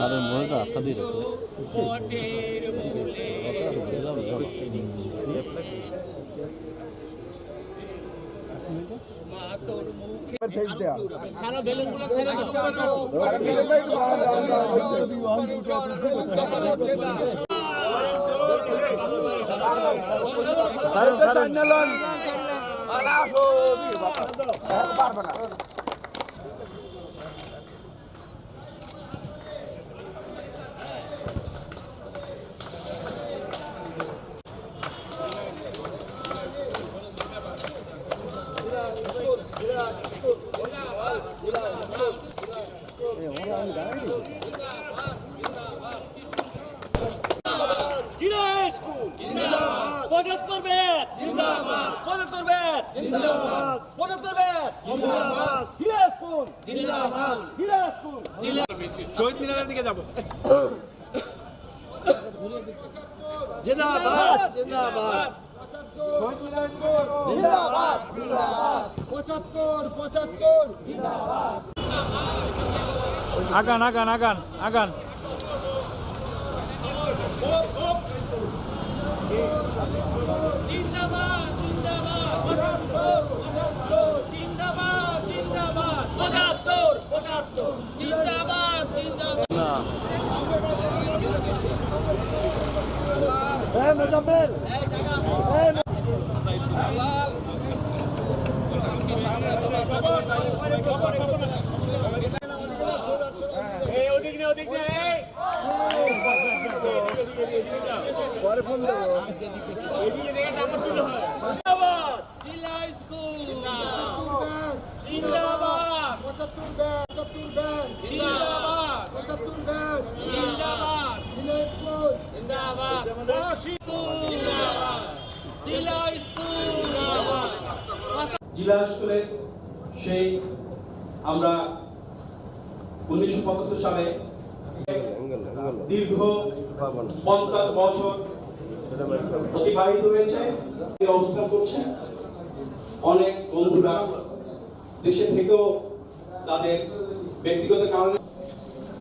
সারের মনেটা আটটা দিয়ে রাখছে পঁচাত্তর ব্যাচ জিন্দাবাদ পঁচাত্তর ব্যাচ জিন্দাবাদ। পঁচাত্তর ব্যাচ জিন্দাবাদ হিরা স্কুল জিন্দাবাদ। হিরা স্কুল শহীদ পঁচাত্তর পঁচাত্তর। আগান আগান আগান আগান। পঁচাত্তর পঁচাত্তর জিন্দাবাদ জিন্দাবাদ না জিন্দাবাদ জিলা স্কুল সেই আমরা উনিশশো পঁচাত্তর সালে দীর্ঘ পঞ্চাশ বছর অতিবাহিত হয়েছে অবস্থান করছে। অনেক বন্ধুরা দেশে থেকেও তাদের ব্যক্তিগত কারণে